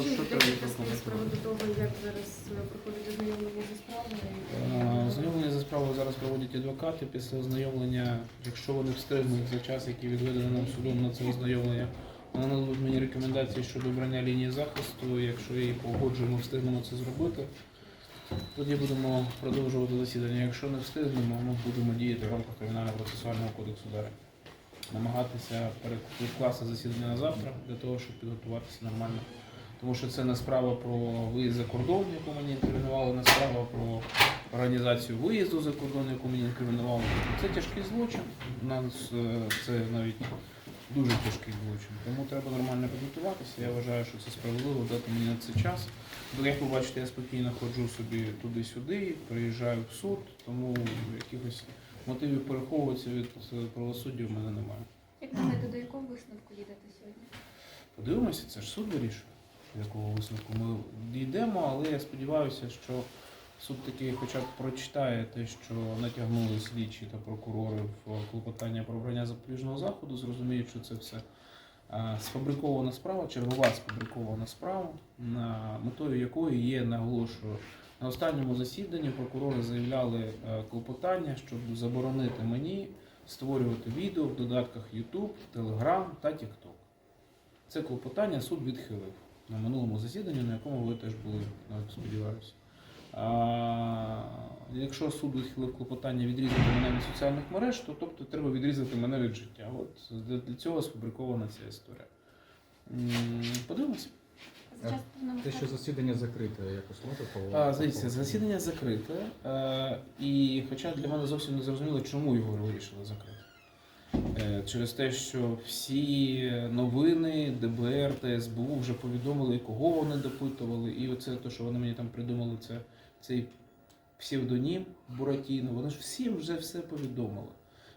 що, що треба з приводу того, як зараз е, проходить ознайомлення зі справою. Е, Ознайомлення за справою зараз проводять адвокати. Після ознайомлення, якщо вони встигнуть за час, який відведений нам судом на це ознайомлення, вони нададуть мені рекомендації щодо обрання лінії захисту. Якщо її погоджуємо, встигнемо це зробити. Тоді будемо продовжувати засідання. Якщо не встигнемо, ми будемо діяти в рамках кримінального процесуального кодексу далі. Намагатися перекласти засідання на завтра для того, щоб підготуватися нормально. Тому що це не справа про виїзд за кордон, яку мені інкримінували, не справа про організацію виїзду за кордон, яку мені інкримінували. Це тяжкий злочин. У нас е, це навіть дуже тяжкий злочин. Тому треба нормально підготуватися. Я вважаю, що це справедливо дати мені на це час. Бо як ви бачите, я спокійно ходжу собі туди-сюди, приїжджаю в суд, тому якихось мотивів переховуватися від е, правосуддя в мене немає. Як думаєте, до якого висновку їдете сьогодні? Подивимося, це ж суд вирішує, якого висновку ми дійдемо, але я сподіваюся, що суд таки хоча б прочитає те, що натягнули слідчі та прокурори в клопотання про обрання запобіжного заходу, зрозуміють, що це все сфабрикована справа, чергова сфабрикована справа, метою якої є, наголошую, на останньому засіданні прокурори заявляли е, клопотання, щоб заборонити мені створювати відео в додатках YouTube, Telegram та TikTok. Це клопотання суд відхилив на минулому засіданні, на якому ви теж були, навіть сподіваюся. А, якщо суд відхилив клопотання відрізати мене від соціальних мереж, то тобто треба відрізати мене від життя. От для, для цього сфабрикована ця історія. Подивимося. Повномасштабного Те, що засідання закрите, якось можете А, Дивіться, засідання закрите, е, і хоча для мене зовсім не зрозуміло, чому його вирішили закрити. Е, Через те, що всі новини, ДБР та СБУ вже повідомили, кого вони допитували, і оце те, що вони мені там придумали, це цей псевдонім Буратіно. Вони ж всім вже все повідомили.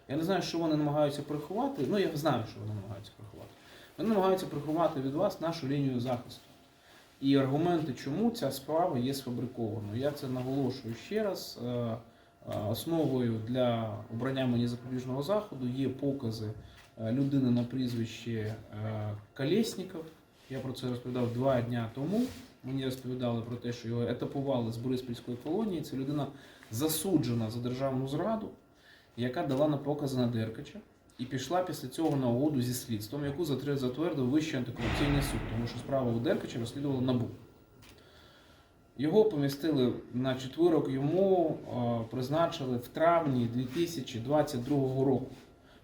Я не знаю, що вони намагаються приховати. Ну, я знаю, що вони намагаються приховати. Вони намагаються приховати від вас нашу лінію захисту. І аргументи, чому ця справа є сфабрикованою. Я це наголошую ще раз. Е, Основою для обрання мені запобіжного заходу є покази е, людини на прізвище е, Колєсніков. Я про це розповідав два дні тому. Мені розповідали про те, що його етапували з Бориспільської колонії. Це людина засуджена за державну зраду, яка дала на покази на Деркача і пішла після цього на угоду зі слідством, яку затвердив Вищий антикорупційний суд, тому що справа у Деркача розслідувала НАБУ. Його помістили на четвирок, йому е, призначили в травні 2022 року.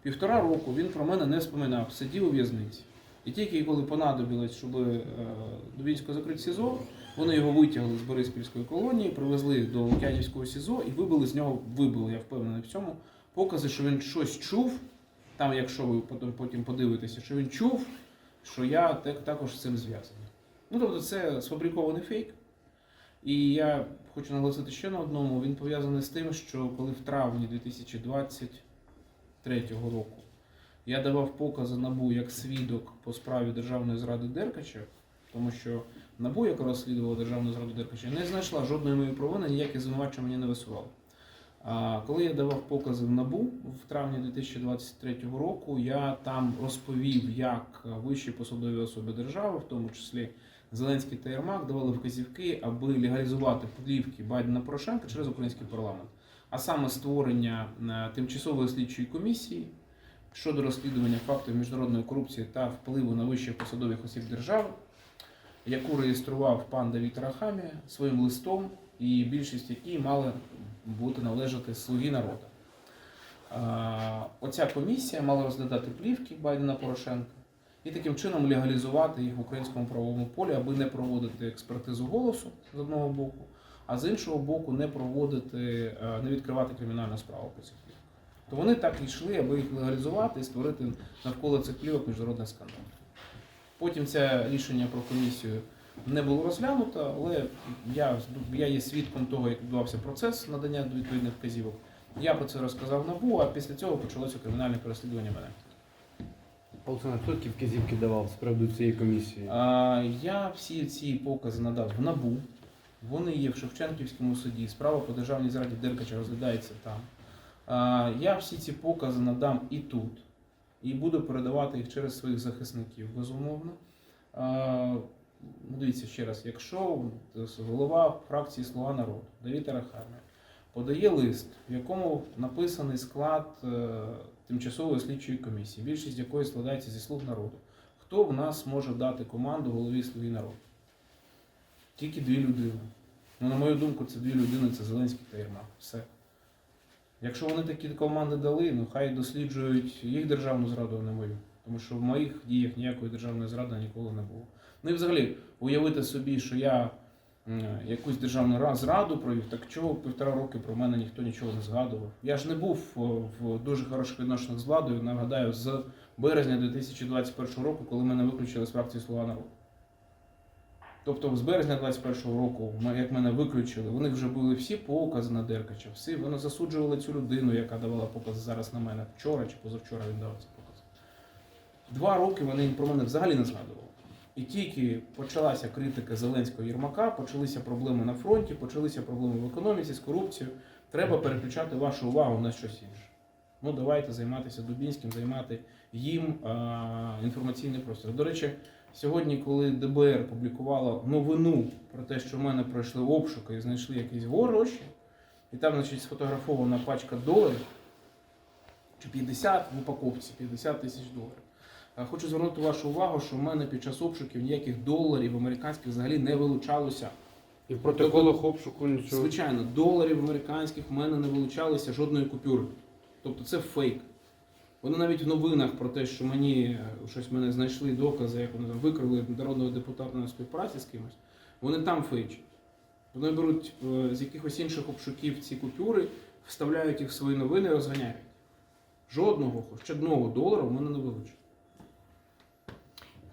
Півтора року він про мене не вспоминав, сидів у в'язниці. І тільки коли понадобилось, щоб е, Дубінського закрити СІЗО, вони його витягли з Бориспільської колонії, привезли до Лук'янівського СІЗО і вибили з нього, вибили, я впевнений в цьому, покази, що він щось чув. Там, якщо ви потім, подивитеся, що він чув, що я так- також з цим зв'язаний. Ну, тобто, це сфабрикований фейк. І я хочу наголосити ще на одному. Він пов'язаний з тим, що коли в травні 2023 року я давав покази НАБУ як свідок по справі державної зради Деркача, тому що НАБУ, яка розслідувала державну зраду Деркача, не знайшла жодної моєї провини, ніякі звинувачення мені не висували. А коли я давав покази в НАБУ в травні 2023 року, я там розповів, як вищі посадові особи держави, в тому числі Зеленський та Єрмак, давали вказівки, аби легалізувати плівки Байдена Порошенка через український парламент, а саме створення е, тимчасової слідчої комісії щодо розслідування фактів міжнародної корупції та впливу на вищих посадових осіб держави, яку реєстрував пан Давід Рахамія своїм листом, і більшість якій мали бути належати слуги народу. Оця комісія мала розглядати плівки Байдена Порошенка і таким чином легалізувати їх в українському правовому полі, аби не проводити експертизу голосу з одного боку, а з іншого боку, не проводити, е, не відкривати кримінальну справу по цих плівках. То вони так і йшли, аби їх легалізувати і створити навколо цих плівок міжнародний скандал. Потім це рішення про комісію не було розглянуто, але я, я є свідком того, як відбувався процес надання відповідних вказівок. Я про це розказав НАБУ, а після цього почалося кримінальне переслідування мене. Олександр, вказівки давав з приводу цієї комісії? А, я всі ці покази надав в НАБУ. Вони є в Шевченківському суді. Справа по державній зраді Деркача розглядається там. А, я всі ці покази надам і тут. І буду передавати їх через своїх захисників, безумовно. А, дивіться ще раз, якщо голова фракції Слуга народу Давід Арахамія подає лист, в якому написаний склад е, тимчасової слідчої комісії, більшість якої складається зі слуг народу, хто в нас може дати команду голові Слуги народу? Тільки дві людини. Ну, на мою думку, це дві людини, це Зеленський та Єрмак. Все. Якщо вони такі команди дали, ну хай досліджують їх державну зраду, а не мою. Тому що в моїх діях ніякої державної зради ніколи не було. Ну і взагалі, уявити собі, що я якусь державну зраду провів, так чого півтора роки про мене ніхто нічого не згадував. Я ж не був в дуже хороших відношеннях з владою, нагадаю, з березня 2021 року, коли мене виключили з фракції Слуга народу. Тобто з березня 21 року, як мене виключили, вони вже були всі покази на Деркача, всі вони засуджували цю людину, яка давала покази зараз на мене вчора чи позавчора він дав ці покази. Два роки вони про мене взагалі не згадували. І тільки почалася критика Зеленського Єрмака, почалися проблеми на фронті, почалися проблеми в економіці з корупцією. Треба переключати вашу увагу на щось інше. Ну давайте займатися Дубінським, займати їм а, інформаційний простір. До речі, сьогодні, коли ДБР публікувало новину про те, що в мене пройшли обшуки і знайшли якісь гроші, і там, значить, сфотографована пачка доларів, чи 50 в упаковці, 50 тисяч доларів. А Хочу звернути вашу увагу, що в мене під час обшуків ніяких доларів американських взагалі не вилучалося. І в протоколах обшуку нічого. Звичайно, доларів американських в мене не вилучалося жодної купюри. Тобто це фейк. Вони навіть в новинах про те, що мені е, щось мене знайшли докази, як вони там викрили народного депутата на співпраці з кимось, вони там фейчать. Вони беруть е, з якихось інших обшуків ці купюри, вставляють їх в свої новини і розганяють. Жодного, хоч одного долара в мене не вилучено.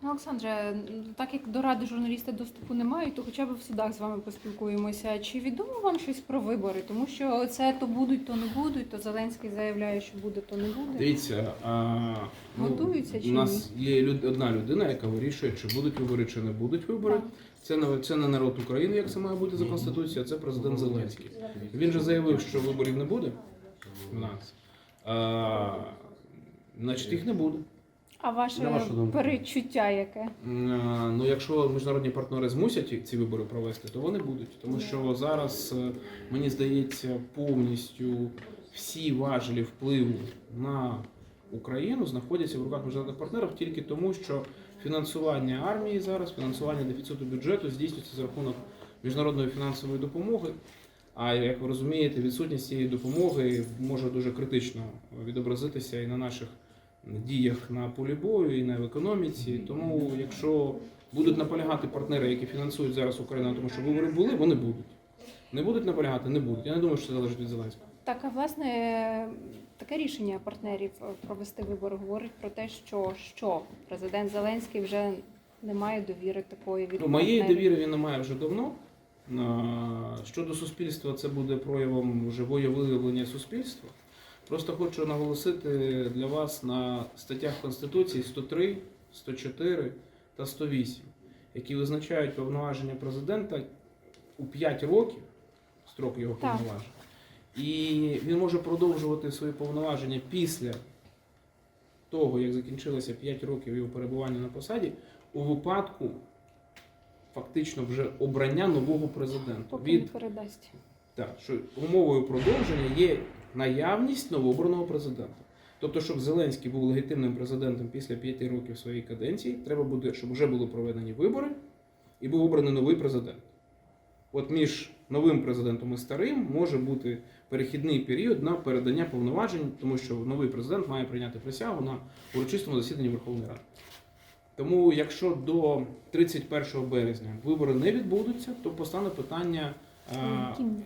Ну, Олександре, так як до ради журналісти доступу не мають, то хоча б в судах з вами поспілкуємося. Чи відомо вам щось про вибори? Тому що це то будуть, то не будуть, то Зеленський заявляє, що буде, то не буде. Дивіться, а, ну, Готуються чи у нас є люд- одна людина, яка вирішує, чи будуть вибори, чи не будуть вибори. Так. Це не це не народ України, як це має бути за конституцією, а це президент Зеленський. Він же заявив, що виборів не буде в нас. А, значить, їх не буде. А ваше На вашу думку? перечуття яке? М, Ну, якщо міжнародні партнери змусять ці вибори провести, то вони будуть. Тому що зараз, е, мені здається, повністю всі важелі впливу на Україну знаходяться в руках міжнародних партнерів тільки тому, що фінансування армії зараз, фінансування дефіциту бюджету здійснюється за рахунок міжнародної фінансової допомоги. А як ви розумієте, відсутність цієї допомоги може дуже критично відобразитися і на наших діях на полі бою, і на в економіці. Тому, якщо будуть наполягати партнери, які фінансують зараз Україну, тому що вибори були, вони будуть. Не будуть наполягати, не будуть. Я не думаю, що це залежить від Зеленського. Так, а власне таке рішення партнерів провести вибори говорить про те, що, що президент Зеленський вже не має довіри такої від Ну, моєї довіри він не має вже давно. Щодо суспільства, це буде проявом живої виявлення суспільства. Просто хочу наголосити для вас на статтях Конституції 103, 104 та 108, які визначають повноваження президента у 5 років, строк його повноважень. І він може продовжувати свої повноваження після того, як закінчилося 5 років його перебування на посаді, у випадку фактично вже обрання нового президента. Поки не передасть. так, що умовою продовження є наявність новообраного президента. Тобто, щоб Зеленський був легітимним президентом після п'яти років своєї каденції, треба буде, щоб вже були проведені вибори і був обраний новий президент. От між новим президентом і старим може бути перехідний період на передання повноважень, тому що новий президент має прийняти присягу на урочистому засіданні Верховної Ради. Тому, якщо до 31 березня вибори не відбудуться, то постане питання?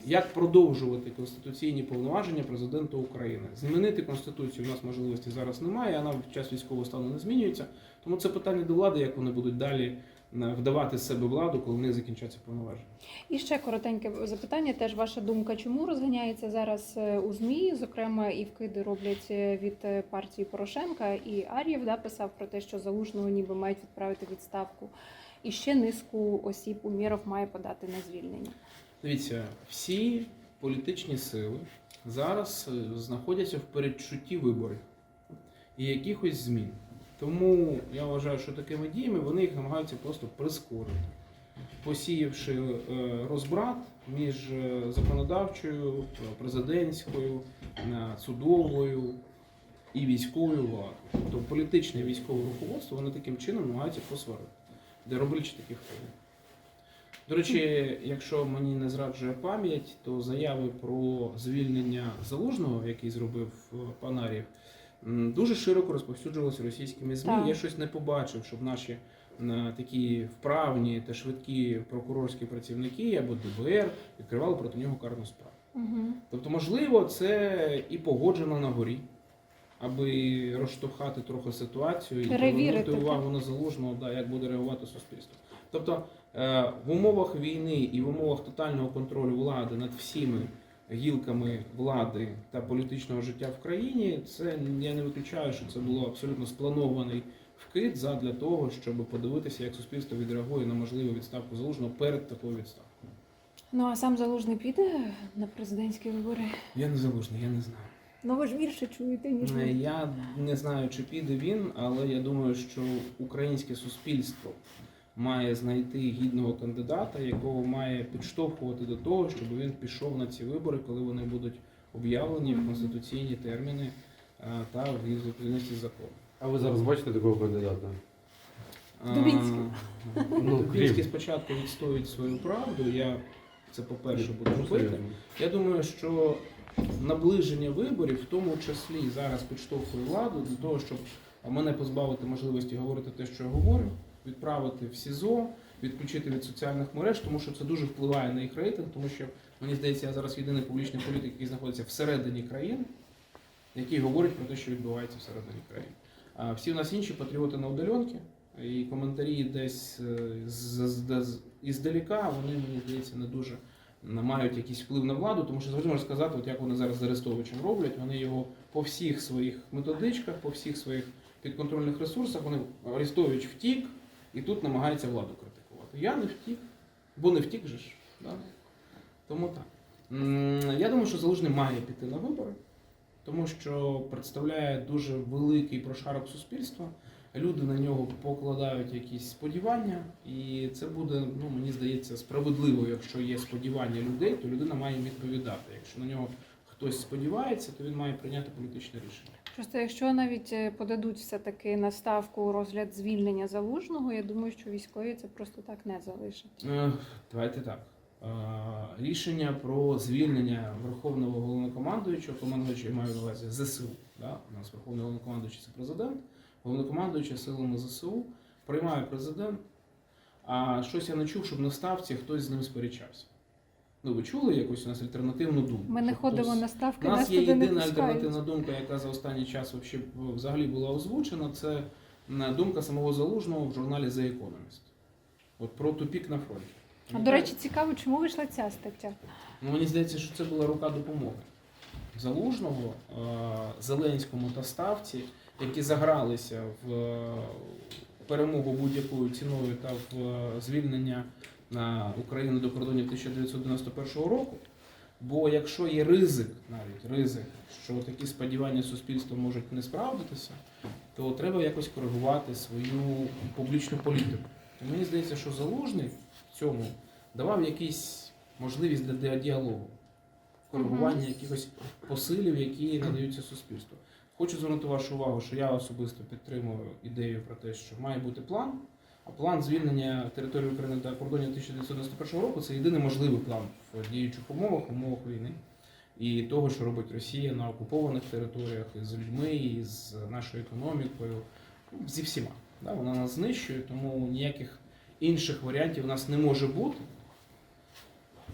Як продовжувати конституційні повноваження президента України. Змінити конституцію у нас можливості зараз немає, вона в час військового стану не змінюється. Тому це питання до влади, як вони будуть далі е, вдавати з себе владу, коли них закінчаться повноваження. І ще коротеньке запитання. Теж ваша думка, чому розганяється зараз е, у змі? Зокрема, і вкиди роблять е, від е, партії Порошенка. І Ар'єв да, писав про те, що залужного ніби мають відправити відставку. І ще низку осіб Умєров має подати на звільнення. Дивіться, всі політичні сили зараз е, знаходяться в передчутті виборів і якихось змін. Тому я вважаю, що такими діями вони їх намагаються просто прискорити, посіявши е, розбрат між е, законодавчою, президентською, судовою і військовою владою. Тобто політичне і військове руководство вони таким чином намагаються посварити, де роблячи таких країн. До речі, якщо мені не зраджує пам'ять, то заяви про звільнення залужного, який зробив е, пан Ар'єв, м, дуже широко розповсюджувалося російськими ЗМІ. Так. Я щось не побачив, щоб наші такі вправні та швидкі прокурорські працівники або ДБР відкривали проти нього карну справу. Угу. Тобто, можливо, це і погоджено на горі, аби розштовхати трохи ситуацію і привернути увагу на залужного, да, як буде реагувати суспільство. Тобто е, в умовах війни і в умовах тотального контролю влади над всіми гілками влади та політичного життя в країні, це я не виключаю, що це було абсолютно спланований вкид задля того, щоб подивитися, як суспільство відреагує на можливу відставку залужного перед такою відставкою. Ну а сам залужний піде на президентські вибори. Я не залужний, я не знаю. Ну ви ж більше чуєте, ніж Е, ми. Я не знаю, чи піде він, але я думаю, що українське суспільство має знайти гідного кандидата, якого має підштовхувати до того, щоб він пішов на ці вибори, коли вони будуть об'явлені в конституційні терміни та в відповідності закону. А ви зараз бачите такого кандидата? Дубінський. Ну, Дубінський спочатку відстоїть свою правду. Я це по-перше буду Ну, робити. Я думаю, що наближення виборів, в тому числі зараз підштовхує владу для того, щоб мене позбавити можливості говорити те, що я говорю, відправити в СІЗО, відключити від соціальних мереж, тому що це дуже впливає на їх рейтинг, тому що мені здається, я зараз єдиний публічний політик, який знаходиться всередині країн, який говорить про те, що відбувається всередині країн. А всі у нас інші патріоти на удаленці, і коментарі десь е, іздалека, вони, мені здається, не дуже мають якийсь вплив на владу, тому що завжди можна сказати, от як вони зараз з Арестовичем роблять, вони його по всіх своїх методичках, по всих своїх підконтрольних ресурсах, вони Арестович втік і тут намагається владу критикувати. Я не втік, бо не втік же ж. Да? Тому так. Я думаю, що Залужний має піти на вибори, тому що представляє дуже великий прошарок суспільства. Люди на нього покладають якісь сподівання, і це буде, ну мені здається, справедливо. Якщо є сподівання людей, то людина має відповідати. Якщо на нього хтось сподівається, то він має прийняти політичне рішення. Просто якщо навіть е, подадуть все-таки на ставку розгляд звільнення залужного, я думаю, що військові це просто так не залишать. Е, Давайте так. Е, Рішення про звільнення Верховного головнокомандуючого, командуючого маю на увазі ЗСУ. Да? У нас Верховний головнокомандуючий це президент, головнокомандуючий силами ЗСУ приймає президент. А щось я не чув, щоб на ставці хтось з ним сперечався. Ну, ви чули якусь у нас альтернативну думку? Ми не ходимо хтось- на ставки, У нас нас є туди єдина альтернативна думка, яка за останній час взагалі була озвучена. Це думка самого залужного в журналі The Economist. От про тупік на фронті. А до речі, цікаво, чому вийшла ця стаття? Ну, мені здається, що це була рука допомоги залужного е, Зеленському та Ставці, які загралися в е, перемогу будь-якою ціною та в е, звільнення на Україну до кордонів 1991 року. Бо якщо є ризик, навіть ризик, що такі сподівання суспільства можуть не справдитися, то треба якось коригувати свою публічну політику. І мені здається, що залужний в цьому давав якийсь можливість для діалогу, коригування якихось посилів, які надаються суспільству. Хочу звернути вашу увагу, що я особисто підтримую ідею про те, що має бути план. А план звільнення території України та кордонів 1991 року це єдиний можливий план в діючих умовах, умовах війни і того, що робить Росія на окупованих територіях із людьми, і з нашою економікою, ну, зі всіма. Вона нас знищує, тому ніяких інших варіантів у нас не може бути.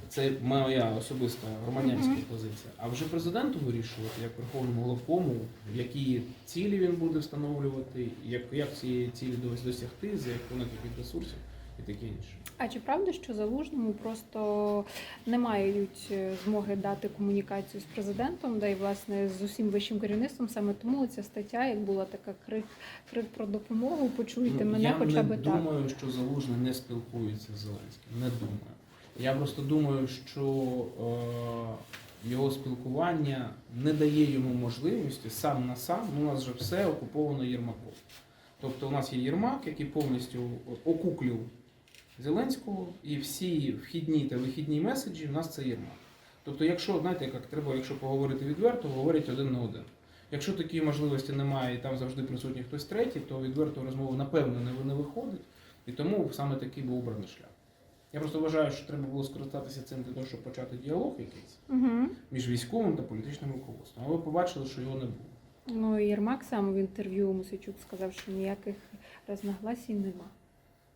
Це моя особиста громадянська позиція. А вже президенту вирішувати, як верховному головкому, які цілі він буде встановлювати, як, як цієї цілі дос- досягти, за рахунок яких ресурсів і таке інше. А чи правда, що залужному просто не мають е, змоги дати комунікацію з президентом, да і власне з усім вищим керівництвом? Саме тому ця стаття, як була така крик, крик про допомогу, почуйте Ну, мене, я хоча не б так. думаю, що Залужний не спілкується з Зеленським. Не думаю. Я просто думаю, що е, його спілкування не дає йому можливості сам на сам. Ну, у нас же все окуповано Єрмаком. Тобто у нас є Єрмак, який повністю окуклив Зеленського, і всі вхідні та вихідні меседжі в нас це Єрмак. Тобто, якщо, знаєте, як треба, якщо поговорити відверто, говорять один на один. Якщо такої можливості немає і там завжди присутній хтось третій, то відверто розмови напевно не виходить. І тому саме такий був обраний шлях. Я просто вважаю, що треба було скористатися цим для того, щоб почати діалог якийсь Угу. між військовим та політичним руководством. А ви побачили, що його не було. Ну і Єрмак сам в інтерв'ю Мусичук сказав, що ніяких розногласій нема.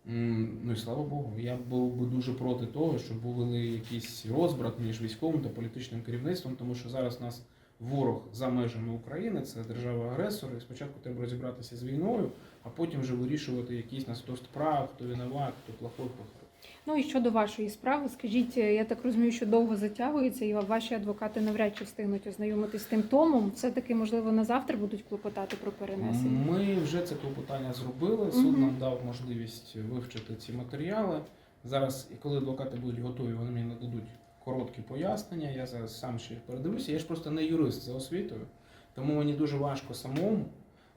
М, Ну і слава Богу, я був би дуже проти того, щоб були якийсь розбрат між військовим та політичним керівництвом, тому що зараз у нас ворог за межами України, це держава-агресор, і спочатку треба розібратися з війною, а потім вже вирішувати якісь на сто справ, хто винуват, хто плохой, хто хороший. Ну і щодо вашої справи, скажіть, е, я так розумію, що довго затягується, і ваші адвокати навряд чи встигнуть ознайомитись з тим томом. Все таки, можливо, на завтра будуть клопотати про перенесення. Ми вже це клопотання зробили. Суд нам дав можливість вивчити ці матеріали. Зараз, і коли адвокати будуть готові, вони мені нададуть короткі пояснення. Я зараз сам ще їх передивлюся. Я ж просто не юрист за освітою, тому мені дуже важко самому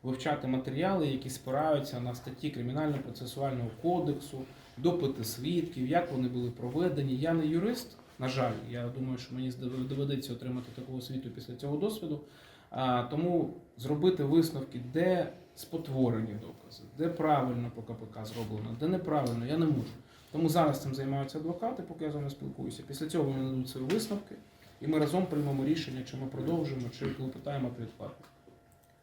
вивчати матеріали, які спираються на статті Кримінально-процесуального кодексу, допити свідків, як вони були проведені. Я не юрист, на жаль, я думаю, що мені доведеться отримати таку освіту після цього досвіду. А, тому зробити висновки, де спотворені докази, де правильно по КПК зроблено, де неправильно, я не можу. Тому зараз цим займаються адвокати, поки я з вами спілкуюся. Після цього вони дадуть свої висновки, і ми разом приймемо рішення, чи ми продовжуємо, чи клопотаємо про.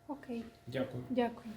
Окей, Дякую. дякую.